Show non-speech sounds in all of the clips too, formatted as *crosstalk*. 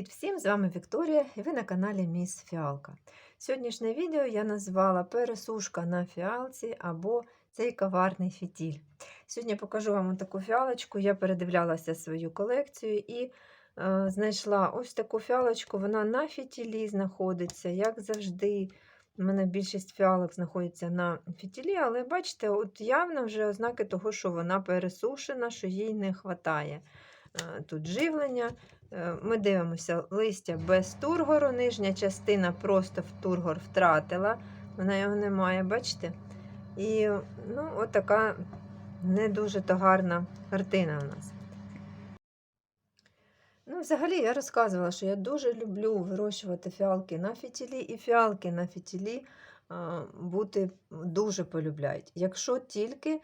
Привіт всім! З вами Вікторія і ви на каналі Міс Фіалка. Сьогоднішнє відео я назвала Пересушка на фіалці або цей коварний фітіль. Сьогодні покажу вам таку фіалочку. Я передивлялася свою колекцію і е, знайшла ось таку фіалочку. Вона на фітілі знаходиться, як завжди. У мене більшість фіалок знаходиться на фітілі, але бачите, от явно вже ознаки того, що вона пересушена, що їй не вистачає. Тут живлення. Е, Ми дивимося листя без тургору, нижня частина просто в тургор втратила, вона його не має, бачите? І ну, от така не дуже то гарна картина у нас. Ну, взагалі, я розказувала, що я дуже люблю вирощувати фіалки на фітілі, і фіалки на фітілі а, бути дуже полюбляють. Якщо тільки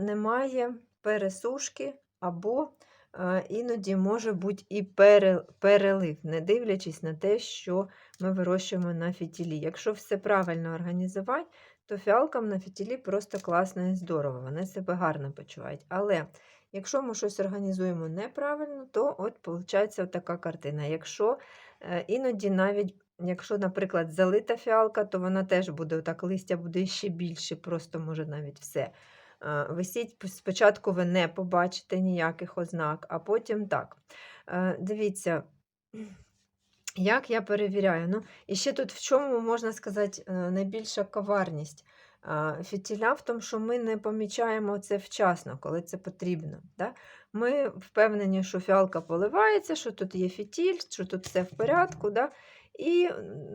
немає пересушки або іноді може бути і перелив, не дивлячись на те, що ми вирощуємо на фітілі. Якщо все правильно організувати, то фіалкам на фітілі просто класно і здорово, вони себе гарно почувають. Але якщо ми щось організуємо неправильно, то от виходить така картина. Якщо е, іноді навіть Якщо, наприклад, залита фіалка, то вона теж буде, так листя буде ще більше, просто може навіть все висіть, спочатку ви не побачите ніяких ознак, а потім так. Е, дивіться, як я перевіряю. Ну, І ще тут в чому, можна сказати, е, найбільша коварність. Фітіля в тому, що ми не помічаємо це вчасно, коли це потрібно. Да? Ми впевнені, що фіалка поливається, що тут є фітіль, що тут все в порядку. Да? І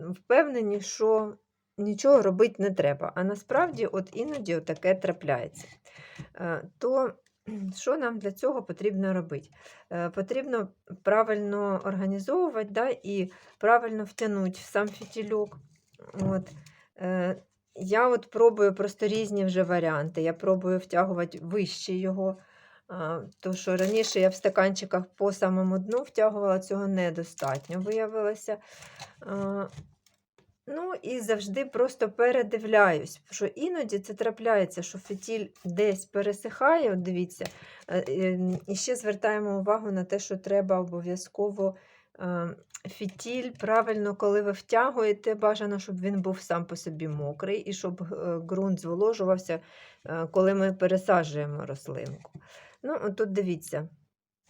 впевнені, що нічого робити не треба. А насправді, от іноді таке трапляється. Е, то що нам для цього потрібно робити? Е, потрібно правильно організовувати да, і правильно втягнути в сам фітільок. От. Е, я от пробую просто різні вже варіанти. Я пробую втягувати вище його. То, що раніше я в стаканчиках по самому дну втягувала, цього недостатньо виявилося. Ну і завжди просто передивляюсь, що іноді це трапляється, що фітіль десь пересихає, от дивіться. Е, ем, і ще звертаємо увагу на те, що треба обов'язково ем, фітіль правильно, коли ви втягуєте, бажано, щоб він був сам по собі мокрий, і щоб е, ґрунт зволожувався, е, коли ми пересаджуємо рослинку. Ну, Тут дивіться,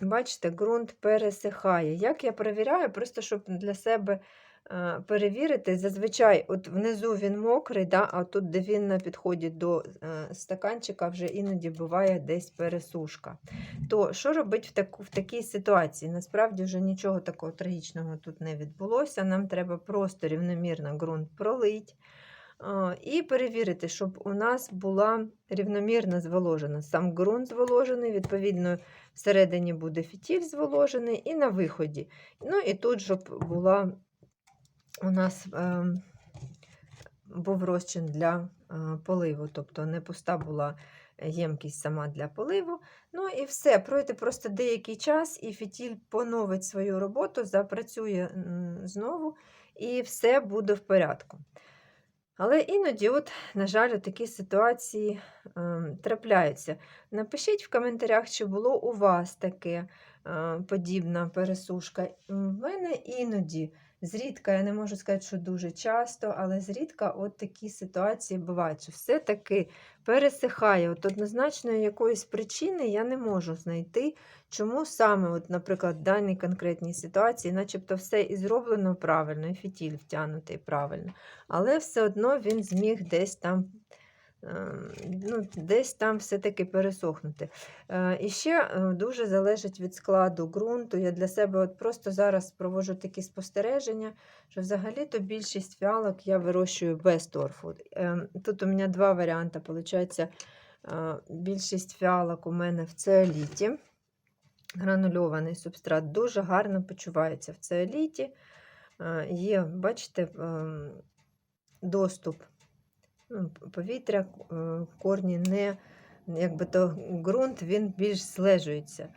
бачите, ґрунт пересихає. Як я перевіряю, просто щоб для себе. Е, перевірити. Зазвичай от внизу він мокрий, да, а тут, де він на підході до е, стаканчика, вже іноді буває десь пересушка. То що робити в таку, в такій ситуації? Насправді вже нічого такого трагічного тут не відбулося. Нам треба просто рівномірно ґрунт пролить. І перевірити, щоб у нас була рівномірно зволожена. Сам ґрунт зволожений, відповідно, всередині буде фітіль зволожений, і на виході. Ну і тут, щоб була у нас е, був розчин для е, поливу, тобто не пуста була ємкість сама для поливу. Ну і все, пройде просто деякий час, і фітіль поновить свою роботу, запрацює знову, і все буде в порядку. Але іноді, от, на жаль, такі ситуації е, трапляються. Напишіть в коментарях, чи було у вас таке е, подібна пересушка. У мене іноді Зрідка, я не можу сказати, що дуже часто, але зрідка от такі ситуації бувають, що все-таки пересихає. От Однозначної якоїсь причини я не можу знайти, чому саме, от, наприклад, в даній конкретній ситуації, начебто все і зроблено правильно, і фітіль втягнутий правильно, але все одно він зміг десь там ну, десь там все-таки пересохнути. Е, і ще е, дуже залежить від складу ґрунту. Я для себе от просто зараз проводжу такі спостереження, що взагалі-то більшість фіалок я вирощую без торфу. Ем, тут у мене два варіанти. Получається, е, більшість фіалок у мене в цеоліті. Гранульований субстрат дуже гарно почувається в цеоліті. Є, бачите, ем, доступ повітря, е, корні не, якби то ґрунт він більш слежується,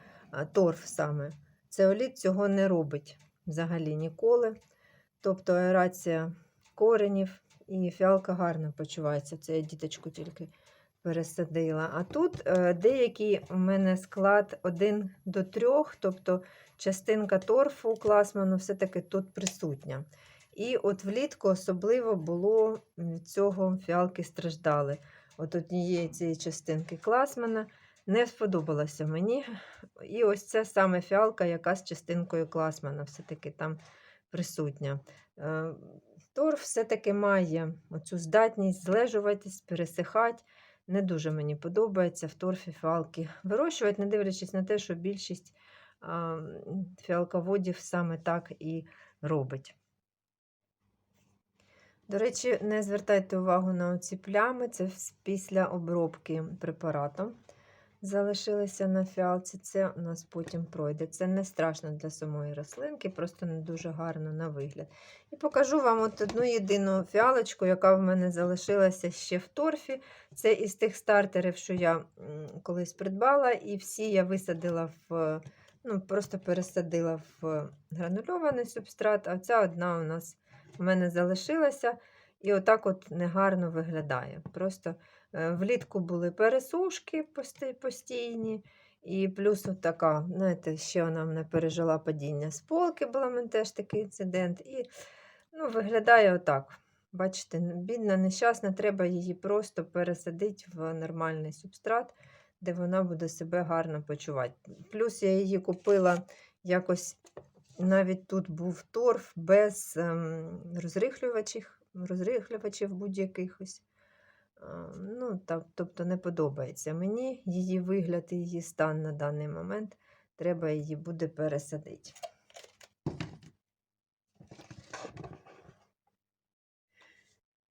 торф саме. Цеоліт цього не робить взагалі ніколи. Тобто аерація коренів і фіалка гарно почувається. Це я діточку тільки пересадила. А тут е, деякий у мене склад 1 до 3, тобто частинка торфу класману все-таки тут присутня. І от влітку особливо було цього фіалки страждали. От однієї цієї частинки класмана не сподобалося мені. І ось це саме фіалка, яка з частинкою класмана все-таки там присутня. Е, Торф все-таки має оцю здатність злежуватись, пересихати. Не дуже мені подобається в торфі фіалки вирощувати, не дивлячись на те, що більшість фіалководів саме так і робить. До речі, не звертайте увагу на оці плями, це після обробки препаратом залишилися на фіалці. Це у нас потім пройде. Це не страшно для самої рослинки, просто не дуже гарно на вигляд. І покажу вам от одну єдину фіалочку, яка в мене залишилася ще в торфі. Це із тих стартерів, що я колись придбала, і всі я висадила в, ну, просто пересадила в гранульований субстрат, а ця одна у нас в мене залишилася. І отак от негарно виглядає. Просто е, влітку були пересушки постійні, і плюс от така, знаєте, ще вона мене пережила падіння з полки, була в мене теж такий інцидент. І ну, виглядає отак. Бачите, бідна, нещасна, треба її просто пересадити в нормальний субстрат, де вона буде себе гарно почувати. Плюс я її купила якось, навіть тут був торф без ем, розрихлювачів, розрихлювачів будь-яких. ось. Ну, так, тобто не подобається мені її вигляд і її стан на даний момент. Треба її буде пересадити.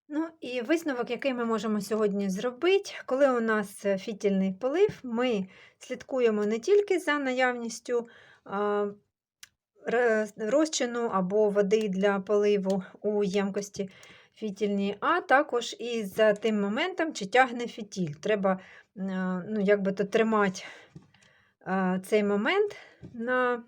Ну і висновок, який ми можемо сьогодні зробити, коли у нас е, фітільний полив, ми слідкуємо не тільки за наявністю розчину або води для поливу у ємкості фітільній, а також і за тим моментом, чи тягне фітіль. Треба е, ну, якби то тримати е, цей момент на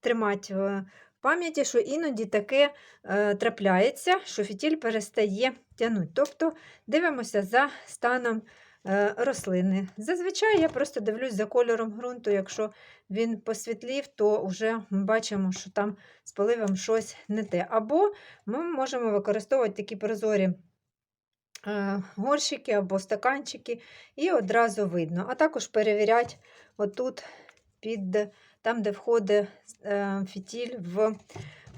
тримати в пам'яті, що іноді таке е, трапляється, що фітіль перестає тягнути. Тобто дивимося за станом рослини. Зазвичай я просто дивлюсь за кольором ґрунту. Якщо він посвітлів, то вже бачимо, що там з поливом щось не те. Або ми можемо використовувати такі прозорі е, горщики або стаканчики, і одразу видно. А також перевіряти отут під там, де входить е, фітіль в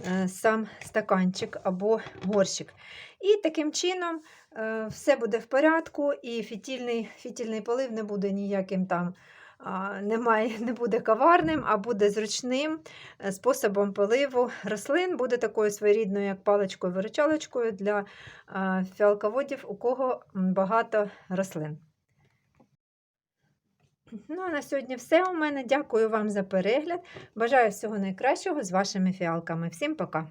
е, сам стаканчик або горщик. І таким чином е, все буде в порядку, і фітільний, фітільний полив не буде ніяким там. Немає, *laughs* не буде коварним, а буде зручним е, способом поливу рослин, буде такою своєрідною, як паличкою-виручалочкою для фіалководів, у кого багато рослин. Ну, а на сьогодні все у мене. Дякую вам за перегляд. Бажаю всього найкращого з вашими фіалками. Всім пока!